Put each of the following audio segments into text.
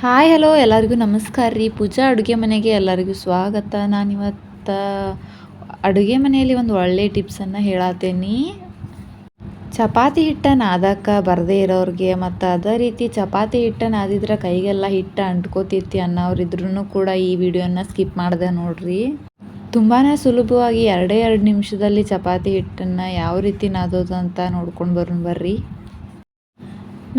Hi, hello, ಎಲ್ಲರಿಗೂ ನಮಸ್ಕಾರ ರೀ. ಪೂಜಾ ಅಡುಗೆ ಮನೆಗೆ ಎಲ್ಲರಿಗೂ ಸ್ವಾಗತ. ನಾನಿವತ್ತು ಅಡುಗೆ ಮನೆಯಲ್ಲಿ ಒಂದು ಒಳ್ಳೆ ಟಿಪ್ಸನ್ನು ಹೇಳತ್ತೇನೆ ಚಪಾತಿ ಹಿಟ್ಟ ನಾದಕ್ಕೆ ಬರದೇ ಇರೋರಿಗೆ ಮತ್ತು ಅದೇ ರೀತಿ ಚಪಾತಿ ಹಿಟ್ಟ ನಾದಿದ್ರೆ ಕೈಗೆಲ್ಲ ಹಿಟ್ಟು ಅಂಟ್ಕೋತೈತಿ ಅನ್ನೋರಿದ್ರೂ ಕೂಡ ಈ ವಿಡಿಯೋನ ಸ್ಕಿಪ್ ಮಾಡಿದೆ ನೋಡ್ರಿ. ತುಂಬಾ ಸುಲಭವಾಗಿ ಎರಡೇ ಎರಡು ನಿಮಿಷದಲ್ಲಿ ಚಪಾತಿ ಹಿಟ್ಟನ್ನು ಯಾವ ರೀತಿ ನಾದೋದು ಅಂತ ನೋಡ್ಕೊಂಡು ಬರೋಣ ಬರ್ರಿ.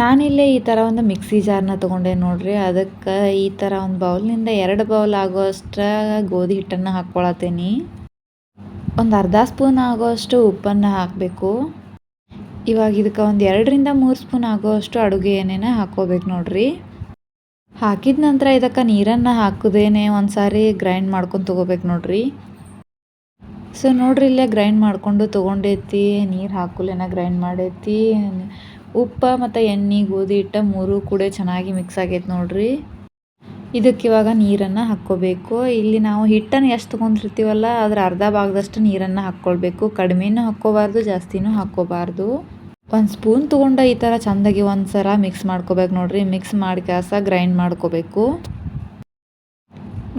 ನಾನಿಲ್ಲೇ ಈ ಥರ ಒಂದು ಮಿಕ್ಸಿ ಜಾರ್ನ ತೊಗೊಂಡೆ ನೋಡಿರಿ. ಅದಕ್ಕೆ ಈ ಥರ ಒಂದು ಬೌಲ್ನಿಂದ ಎರಡು ಬೌಲ್ ಆಗುವಷ್ಟು ಗೋಧಿ ಹಿಟ್ಟನ್ನು ಹಾಕ್ಕೊಳತ್ತೀನಿ. ಒಂದು ಅರ್ಧ ಸ್ಪೂನ್ ಆಗೋಷ್ಟು ಉಪ್ಪನ್ನು ಹಾಕಬೇಕು. ಇವಾಗ ಇದಕ್ಕೆ ಒಂದು ಎರಡರಿಂದ ಮೂರು ಸ್ಪೂನ್ ಆಗೋಷ್ಟು ಅಡುಗೆ ಏನೇನೋ ಹಾಕ್ಕೋಬೇಕು ನೋಡಿರಿ. ಹಾಕಿದ ನಂತರ ಇದಕ್ಕೆ ನೀರನ್ನು ಹಾಕೋದೇನೆ ಒಂದು ಸಾರಿ ಗ್ರೈಂಡ್ ಮಾಡ್ಕೊಂಡು ತೊಗೋಬೇಕು ನೋಡಿರಿ. ಸೊ ನೋಡ್ರಿ ಇಲ್ಲೇ ಗ್ರೈಂಡ್ ಮಾಡಿಕೊಂಡು ತೊಗೊಂಡೈತಿ, ನೀರು ಹಾಕುಲೇನ ಗ್ರೈಂಡ್ ಮಾಡೈತಿ. ಉಪ್ಪು ಮತ್ತು ಎಣ್ಣೆ, ಗೋಧಿ ಹಿಟ್ಟು ಮೂರು ಕೂಡ ಚೆನ್ನಾಗಿ ಮಿಕ್ಸ್ ಆಗೈತೆ ನೋಡ್ರಿ. ಇದಕ್ಕೆ ಇವಾಗ ನೀರನ್ನು ಹಾಕ್ಕೋಬೇಕು. ಇಲ್ಲಿ ನಾವು ಹಿಟ್ಟನ್ನು ಎಷ್ಟು ತೊಗೊಂಡಿರ್ತೀವಲ್ಲ, ಅದರ ಅರ್ಧ ಭಾಗದಷ್ಟು ನೀರನ್ನು ಹಾಕ್ಕೊಳ್ಬೇಕು. ಕಡಿಮೆನೂ ಹಾಕ್ಕೋಬಾರ್ದು, ಜಾಸ್ತಿನೂ ಹಾಕ್ಕೋಬಾರ್ದು. ಒಂದು ಸ್ಪೂನ್ ತೊಗೊಂಡ ಈ ಥರ ಚೆಂದಾಗಿ ಒಂದು ಸರ ಮಿಕ್ಸ್ ಮಾಡ್ಕೋಬೇಕು ನೋಡ್ರಿ. ಮಿಕ್ಸ್ ಮಾಡಿ ಕ್ಯಾಸ ಗ್ರೈಂಡ್ ಮಾಡ್ಕೋಬೇಕು.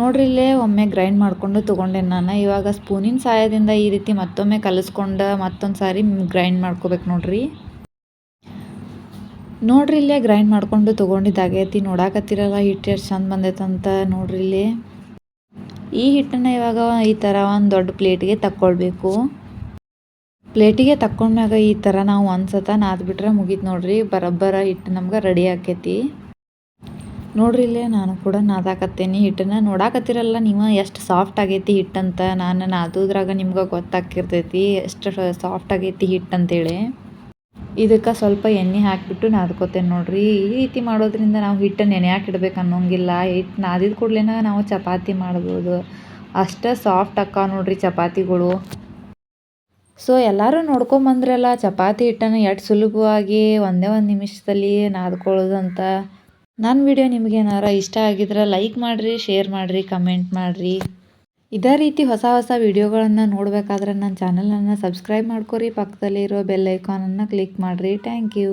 ನೋಡ್ರಿ ಇಲ್ಲೇ ಒಮ್ಮೆ ಗ್ರೈಂಡ್ ಮಾಡಿಕೊಂಡು ತೊಗೊಂಡೆ ನಾನು. ಇವಾಗ ಸ್ಪೂನಿನ ಸಹಾಯದಿಂದ ಈ ರೀತಿ ಮತ್ತೊಮ್ಮೆ ಕಲಿಸ್ಕೊಂಡು ಮತ್ತೊಂದು ಸಾರಿ ಗ್ರೈಂಡ್ ಮಾಡ್ಕೋಬೇಕು ನೋಡ್ರಿ. ನೋಡ್ರಿ ಇಲ್ಲೇ ಗ್ರೈಂಡ್ ಮಾಡಿಕೊಂಡು ತೊಗೊಂಡಿದ್ದಾಗೈತಿ ನೋಡಾಕತ್ತಿರಲ್ಲ ಹಿಟ್ಟು ಎಷ್ಟು ಚಂದ ಬಂದೈತಂತ ನೋಡ್ರಿ ಇಲ್ಲಿ. ಈ ಹಿಟ್ಟನ್ನು ಇವಾಗ ಈ ಥರ ಒಂದು ದೊಡ್ಡ ಪ್ಲೇಟಿಗೆ ತಕ್ಕೊಳ್ಬೇಕು. ಪ್ಲೇಟಿಗೆ ತಕ್ಕೊಂಡಾಗ ಈ ಥರ ನಾವು ಒಂದು ಸತ ನಾದ್ಬಿಟ್ರೆ ಮುಗೀತು ನೋಡ್ರಿ, ಬರೋಬ್ಬರ ಹಿಟ್ಟು ನಮ್ಗೆ ರೆಡಿ ಆಕೈತಿ. ನೋಡ್ರಿ ಇಲ್ಲೇ ನಾನು ಕೂಡ ನಾದಾಕತ್ತೇನಿ ಹಿಟ್ಟನ್ನು. ನೋಡಾಕತ್ತಿರಲ್ಲ ನೀವು ಎಷ್ಟು ಸಾಫ್ಟ್ ಆಗೈತಿ ಹಿಟ್ಟಂತ ನಾನು ನಾದೋದ್ರಾಗ ನಿಮ್ಗೆ ಗೊತ್ತಾಕಿರ್ತೈತಿ, ಎಷ್ಟು ಸಾಫ್ಟ್ ಆಗೈತಿ ಹಿಟ್ಟು ಅಂತೇಳಿ. ಇದಕ್ಕೆ ಸ್ವಲ್ಪ ಎಣ್ಣೆ ಹಾಕಿಬಿಟ್ಟು ನಾದ್ಕೋತೇನೆ ನೋಡಿರಿ. ಈ ರೀತಿ ಮಾಡೋದ್ರಿಂದ ನಾವು ಹಿಟ್ಟು ನೆನೆಯಾಕೆ ಇಡ್ಬೇಕು ಅನ್ನೋಂಗಿಲ್ಲ. ಹಿಟ್ಟು ನಾದಿದ ಕೂಡಲೇ ನಾವು ಚಪಾತಿ ಮಾಡ್ಬೋದು. ಅಷ್ಟೇ ಸಾಫ್ಟ್ ಅಕ್ಕ ನೋಡಿರಿ ಚಪಾತಿಗಳು. ಸೊ ಎಲ್ಲರೂ ನೋಡ್ಕೊಂಬಂದ್ರಲ್ಲ ಚಪಾತಿ ಹಿಟ್ಟನ್ನು ಎಷ್ಟು ಸುಲಭವಾಗಿ ಒಂದೇ ಒಂದು ನಿಮಿಷದಲ್ಲಿ ನಾದ್ಕೊಳ್ಳೋದು ಅಂತ. ನನ್ನ ವಿಡಿಯೋ ನಿಮಗೇನಾರ ಇಷ್ಟ ಆಗಿದ್ರೆ ಲೈಕ್ ಮಾಡಿರಿ ಶೇರ್ ಮಾಡಿರಿ ಕಮೆಂಟ್ ಮಾಡಿರಿ. ಇದೇ ರೀತಿ ಹೊಸ ಹೊಸ ವಿಡಿಯೋಗಳನ್ನು ನೋಡಬೇಕಾದ್ರೆ ನನ್ನ ಚಾನಲನ್ನು ಸಬ್ಸ್ಕ್ರೈಬ್ ಮಾಡ್ಕೊರಿ. ಪಕ್ಕದಲ್ಲಿರೋ ಬೆಲ್ ಐಕಾನನ್ನು ಕ್ಲಿಕ್ ಮಾಡಿರಿ. Thank you.